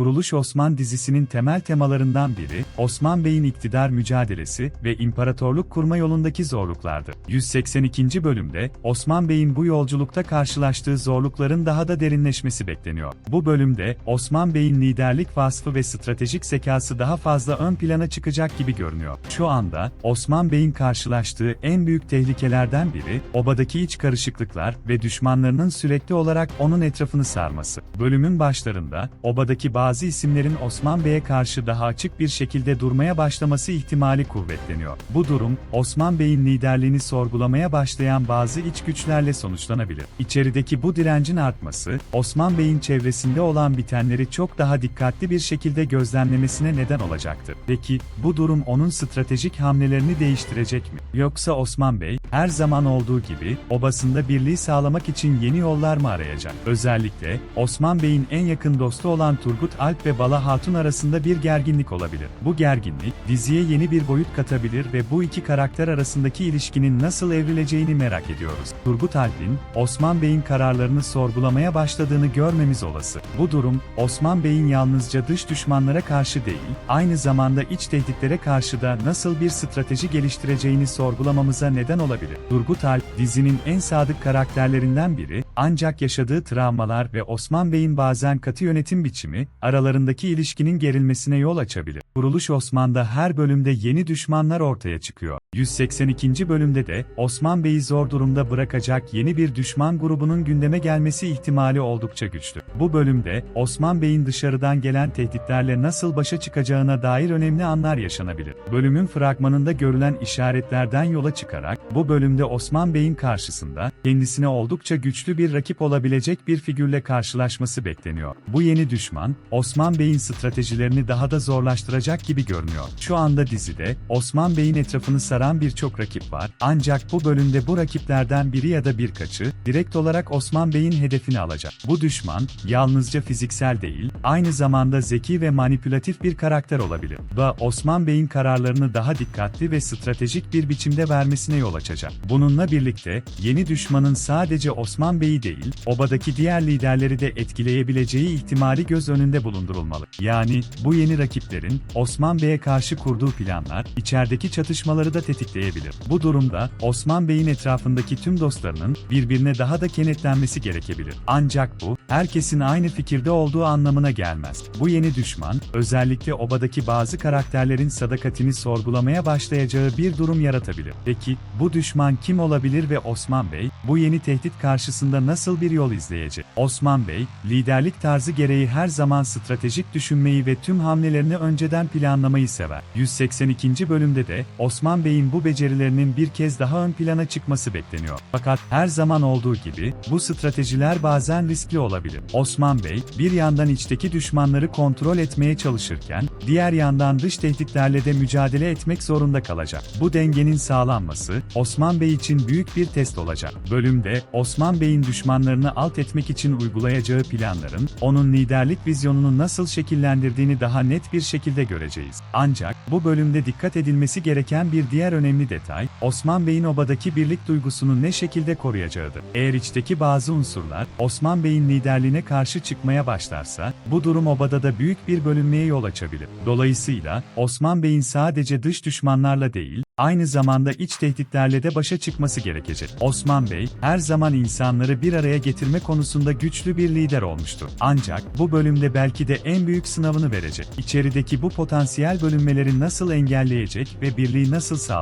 Kuruluş Osman dizisinin temel temalarından biri, Osman Bey'in iktidar mücadelesi ve imparatorluk kurma yolundaki zorluklardı. 182. bölümde, Osman Bey'in bu yolculukta karşılaştığı zorlukların daha da derinleşmesi bekleniyor. Bu bölümde, Osman Bey'in liderlik vasfı ve stratejik zekası daha fazla ön plana çıkacak gibi görünüyor. Şu anda, Osman Bey'in karşılaştığı en büyük tehlikelerden biri, obadaki iç karışıklıklar ve düşmanlarının sürekli olarak onun etrafını sarması. Bölümün başlarında, obadaki bazı isimlerin Osman Bey'e karşı daha açık bir şekilde durmaya başlaması ihtimali kuvvetleniyor. Bu durum, Osman Bey'in liderliğini sorgulamaya başlayan bazı iç güçlerle sonuçlanabilir. İçerideki bu direncin artması, Osman Bey'in çevresinde olan bitenleri çok daha dikkatli bir şekilde gözlemlemesine neden olacaktır. Peki, bu durum onun stratejik hamlelerini değiştirecek mi? Yoksa Osman Bey, her zaman olduğu gibi, obasında birliği sağlamak için yeni yollar mı arayacak? Özellikle, Osman Bey'in en yakın dostu olan Turgut Alp ve Bala Hatun arasında bir gerginlik olabilir. Bu gerginlik, diziye yeni bir boyut katabilir ve bu iki karakter arasındaki ilişkinin nasıl evrileceğini merak ediyoruz. Turgut Alp'in, Osman Bey'in kararlarını sorgulamaya başladığını görmemiz olası. Bu durum, Osman Bey'in yalnızca dış düşmanlara karşı değil, aynı zamanda iç tehditlere karşı da nasıl bir strateji geliştireceğini sorgulamamıza neden olabilir. Turgut Alp, dizinin en sadık karakterlerinden biri, ancak yaşadığı travmalar ve Osman Bey'in bazen katı yönetim biçimi, aralarındaki ilişkinin gerilmesine yol açabilir. Kuruluş Osman'da her bölümde yeni düşmanlar ortaya çıkıyor. 182. bölümde de, Osman Bey'i zor durumda bırakacak yeni bir düşman grubunun gündeme gelmesi ihtimali oldukça güçlü. Bu bölümde, Osman Bey'in dışarıdan gelen tehditlerle nasıl başa çıkacağına dair önemli anlar yaşanabilir. Bölümün fragmanında görülen işaretlerden yola çıkarak, bu bölümde Osman Bey'in karşısında, kendisine oldukça güçlü bir rakip olabilecek bir figürle karşılaşması bekleniyor. Bu yeni düşman, Osman Bey'in stratejilerini daha da zorlaştıracak gibi görünüyor. Şu anda dizide, Osman Bey'in etrafını saran birçok rakip var, ancak bu bölümde bu rakiplerden biri ya da birkaçı, direkt olarak Osman Bey'in hedefini alacak. Bu düşman, yalnızca fiziksel değil, aynı zamanda zeki ve manipülatif bir karakter olabilir. Ve Osman Bey'in kararlarını daha dikkatli ve stratejik bir biçimde vermesine yol açacak. Bununla birlikte, yeni düşmanın sadece Osman Bey'i değil, obadaki diğer liderleri de etkileyebileceği ihtimali göz önünde bulundurulmalı. Yani, bu yeni rakiplerin, Osman Bey'e karşı kurduğu planlar, içerideki çatışmaları da tetikleyebilir. Bu durumda, Osman Bey'in etrafındaki tüm dostlarının, birbirine daha da kenetlenmesi gerekebilir. Ancak bu, herkesin aynı fikirde olduğu anlamına gelmez. Bu yeni düşman, özellikle obadaki bazı karakterlerin sadakatini sorgulamaya başlayacağı bir durum yaratabilir. Peki, bu düşman kim olabilir ve Osman Bey, bu yeni tehdit karşısında nasıl bir yol izleyecek? Osman Bey, liderlik tarzı gereği her zaman stratejik düşünmeyi ve tüm hamlelerini önceden planlamayı sever. 182. bölümde de, Osman Bey'in bu becerilerinin bir kez daha ön plana çıkması bekleniyor. Fakat, her zaman olduğu gibi, bu stratejiler bazen riskli olabilir. Osman Bey, bir yandan içteki düşmanları kontrol etmeye çalışırken, diğer yandan dış tehditlerle de mücadele etmek zorunda kalacak. Bu dengenin sağlanması, Osman Bey için büyük bir test olacak. Bölümde, Osman Bey'in düşmanlarını alt etmek için uygulayacağı planların, onun liderlik vizyonunu nasıl şekillendirdiğini daha net bir şekilde göreceğiz. Ancak, bu bölümde dikkat edilmesi gereken bir diğer önemli detay, Osman Bey'in obadaki birlik duygusunu ne şekilde koruyacağıdır. Eğer içteki bazı unsurlar, Osman Bey'in liderliğine karşı çıkmaya başlarsa, bu durum obada da büyük bir bölünmeye yol açabilir. Dolayısıyla, Osman Bey'in sadece dış düşmanlarla değil, aynı zamanda iç tehditlerle de başa çıkması gerekecek. Osman Bey, her zaman insanları bir araya getirme konusunda güçlü bir lider olmuştur. Ancak, bu bölümde belki de en büyük sınavını verecek. İçerideki bu potansiyel bölünmeleri nasıl engelleyecek ve birliği nasıl sağlayacak?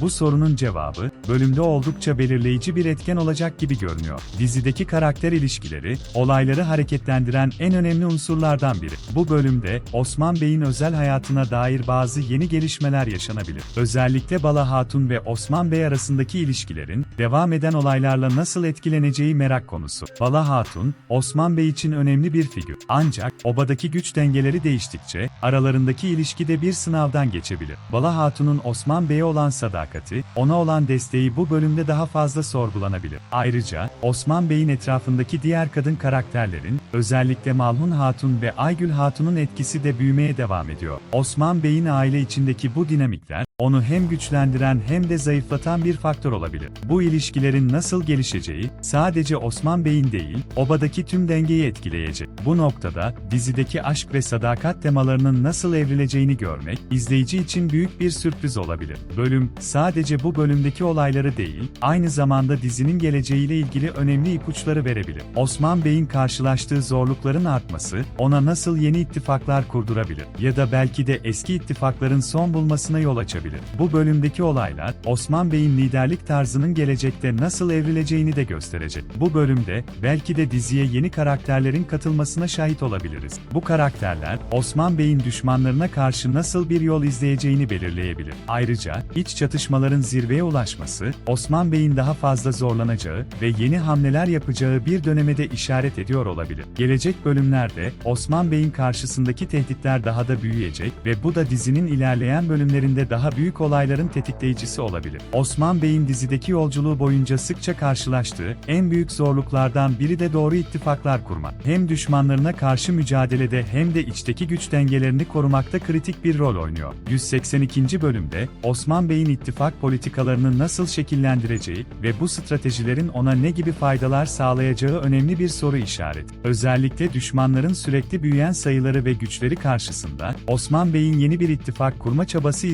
Bu sorunun cevabı, bölümde oldukça belirleyici bir etken olacak gibi görünüyor. Dizideki karakter ilişkileri, olayları hareketlendiren en önemli unsurlardan biri. Bu bölümde, Osman Bey'in özel hayatına dair bazı yeni gelişmeler yaşanabilir. Özellikle Bala Hatun ve Osman Bey arasındaki ilişkilerin, devam eden olaylarla nasıl etkileneceği merak konusu. Bala Hatun, Osman Bey için önemli bir figür. Ancak, obadaki güç dengeleri değiştikçe, aralarındaki ilişki de bir sınavdan geçebilir. Bala Hatun'un Osman Bey'e sadakati, ona olan desteği bu bölümde daha fazla sorgulanabilir. Ayrıca, Osman Bey'in etrafındaki diğer kadın karakterlerin, özellikle Malhun Hatun ve Aygül Hatun'un etkisi de büyümeye devam ediyor. Osman Bey'in aile içindeki bu dinamikler, onu hem güçlendiren hem de zayıflatan bir faktör olabilir. Bu ilişkilerin nasıl gelişeceği, sadece Osman Bey'in değil, obadaki tüm dengeyi etkileyecek. Bu noktada, dizideki aşk ve sadakat temalarının nasıl evrileceğini görmek, izleyici için büyük bir sürpriz olabilir. Bölüm, sadece bu bölümdeki olayları değil, aynı zamanda dizinin geleceğiyle ilgili önemli ipuçları verebilir. Osman Bey'in karşılaştığı zorlukların artması, ona nasıl yeni ittifaklar kurdurabilir ya da belki de eski ittifakların son bulmasına yol açabilir. Bu bölümdeki olaylar, Osman Bey'in liderlik tarzının gelecekte nasıl evrileceğini de gösterecek. Bu bölümde, belki de diziye yeni karakterlerin katılmasına şahit olabiliriz. Bu karakterler, Osman Bey'in düşmanlarına karşı nasıl bir yol izleyeceğini belirleyebilir. Ayrıca, iç çatışmaların zirveye ulaşması, Osman Bey'in daha fazla zorlanacağı ve yeni hamleler yapacağı bir döneme de işaret ediyor olabilir. Gelecek bölümlerde, Osman Bey'in karşısındaki tehditler daha da büyüyecek ve bu da dizinin ilerleyen bölümlerinde daha büyük olayların tetikleyicisi olabilir. Osman Bey'in dizideki yolculuğu boyunca sıkça karşılaştığı en büyük zorluklardan biri de doğru ittifaklar kurmak. Hem düşmanlarına karşı mücadelede hem de içteki güç dengelerini korumakta kritik bir rol oynuyor. 182. bölümde Osman Bey'in ittifak politikalarını nasıl şekillendireceği ve bu stratejilerin ona ne gibi faydalar sağlayacağı önemli bir soru işareti. Özellikle düşmanların sürekli büyüyen sayıları ve güçleri karşısında Osman Bey'in yeni bir ittifak kurma çabası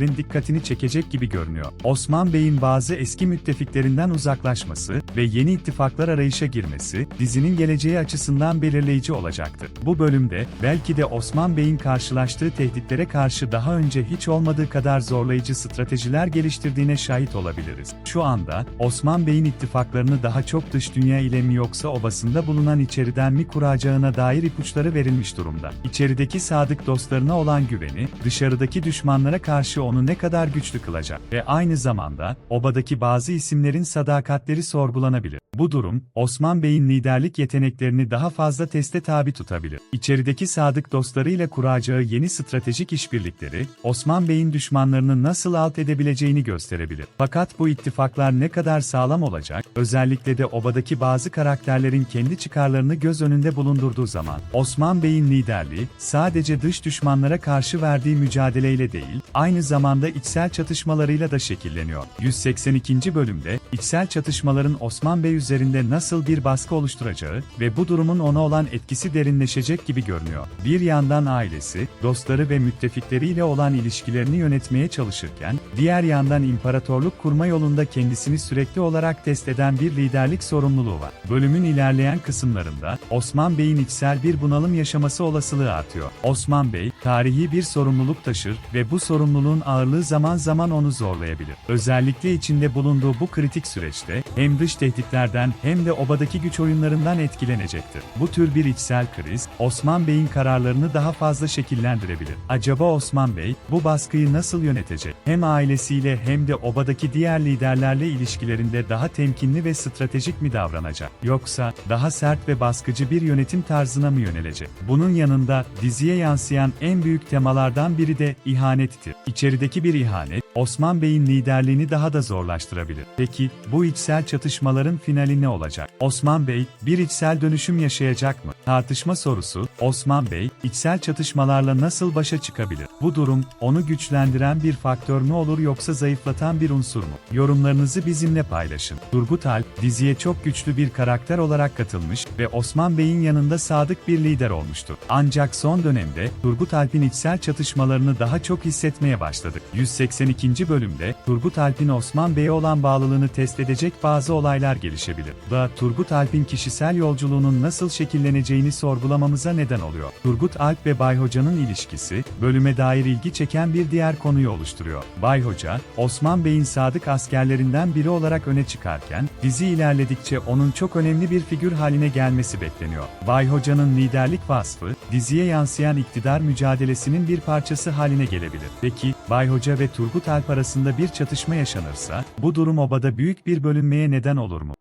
izleyicilerin dikkatini çekecek gibi görünüyor. Osman Bey'in bazı eski müttefiklerinden uzaklaşması ve yeni ittifaklar arayışa girmesi dizinin geleceği açısından belirleyici olacaktır. Bu bölümde belki de Osman Bey'in karşılaştığı tehditlere karşı daha önce hiç olmadığı kadar zorlayıcı stratejiler geliştirdiğine şahit olabiliriz. Şu anda Osman Bey'in ittifaklarını daha çok dış dünya ile mi yoksa obasında bulunan içeriden mi kuracağına dair ipuçları verilmiş durumda. İçerideki sadık dostlarına olan güveni, dışarıdaki düşmanlara karşı onu ne kadar güçlü kılacak ve aynı zamanda obadaki bazı isimlerin sadakatleri sorgulanabilir. Bu durum, Osman Bey'in liderlik yeteneklerini daha fazla teste tabi tutabilir. İçerideki sadık dostlarıyla kuracağı yeni stratejik işbirlikleri, Osman Bey'in düşmanlarını nasıl alt edebileceğini gösterebilir. Fakat bu ittifaklar ne kadar sağlam olacak, özellikle de obadaki bazı karakterlerin kendi çıkarlarını göz önünde bulundurduğu zaman, Osman Bey'in liderliği, sadece dış düşmanlara karşı verdiği mücadeleyle değil, aynı zamanda içsel çatışmalarıyla da şekilleniyor. 182. bölümde, içsel çatışmaların Osman Bey üzerinde nasıl bir baskı oluşturacağı ve bu durumun ona olan etkisi derinleşecek gibi görünüyor. Bir yandan ailesi, dostları ve müttefikleriyle olan ilişkilerini yönetmeye çalışırken, diğer yandan imparatorluk kurma yolunda kendisini sürekli olarak test eden bir liderlik sorumluluğu var. Bölümün ilerleyen kısımlarında, Osman Bey'in içsel bir bunalım yaşaması olasılığı artıyor. Osman Bey, tarihi bir sorumluluk taşır ve bu sorumluluğun ağırlığı zaman zaman onu zorlayabilir. Özellikle içinde bulunduğu bu kritik süreçte, hem dış tehditlerden hem de obadaki güç oyunlarından etkilenecektir. Bu tür bir içsel kriz, Osman Bey'in kararlarını daha fazla şekillendirebilir. Acaba Osman Bey, bu baskıyı nasıl yönetecek? Hem ailesiyle hem de obadaki diğer liderlerle ilişkilerinde daha temkinli ve stratejik mi davranacak? Yoksa, daha sert ve baskıcı bir yönetim tarzına mı yönelecek? Bunun yanında, diziye yansıyan en büyük temalardan biri de ihanettir. İçerideki bir ihanet, Osman Bey'in liderliğini daha da zorlaştırabilir. Peki, bu içsel çatışmaların finali ne olacak? Osman Bey, bir içsel dönüşüm yaşayacak mı? Tartışma sorusu, Osman Bey, içsel çatışmalarla nasıl başa çıkabilir? Bu durum, onu güçlendiren bir faktör mü olur yoksa zayıflatan bir unsur mu? Yorumlarınızı bizimle paylaşın. Turgut Alp, diziye çok güçlü bir karakter olarak katılmış ve Osman Bey'in yanında sadık bir lider olmuştu. Ancak son dönemde, Turgut Alp'in içsel çatışmalarını daha çok hissetmeye başladık. 182. bölümde, Turgut Alp'in Osman Bey'e olan bağlılığını test edecek bazı olaylar gelişebilir. Da Turgut Alp'in kişisel yolculuğunun nasıl şekilleneceğini sorgulamamıza neden oluyor. Turgut Alp ve Bay Hoca'nın ilişkisi, bölüme dair ilgi çeken bir diğer konuyu oluşturuyor. Bay Hoca, Osman Bey'in sadık askerlerinden biri olarak öne çıkarken, dizi ilerledikçe onun çok önemli bir figür haline gelmesi bekleniyor. Bay Hoca'nın liderlik vasfı, diziye yansıyan iktidar mücadelesinin bir parçası haline gelebilir. Peki, Bay Hoca ve Turgut Alp arasında bir çatışma yaşanırsa, bu durum obada büyük bir bölünmeye neden olur mu?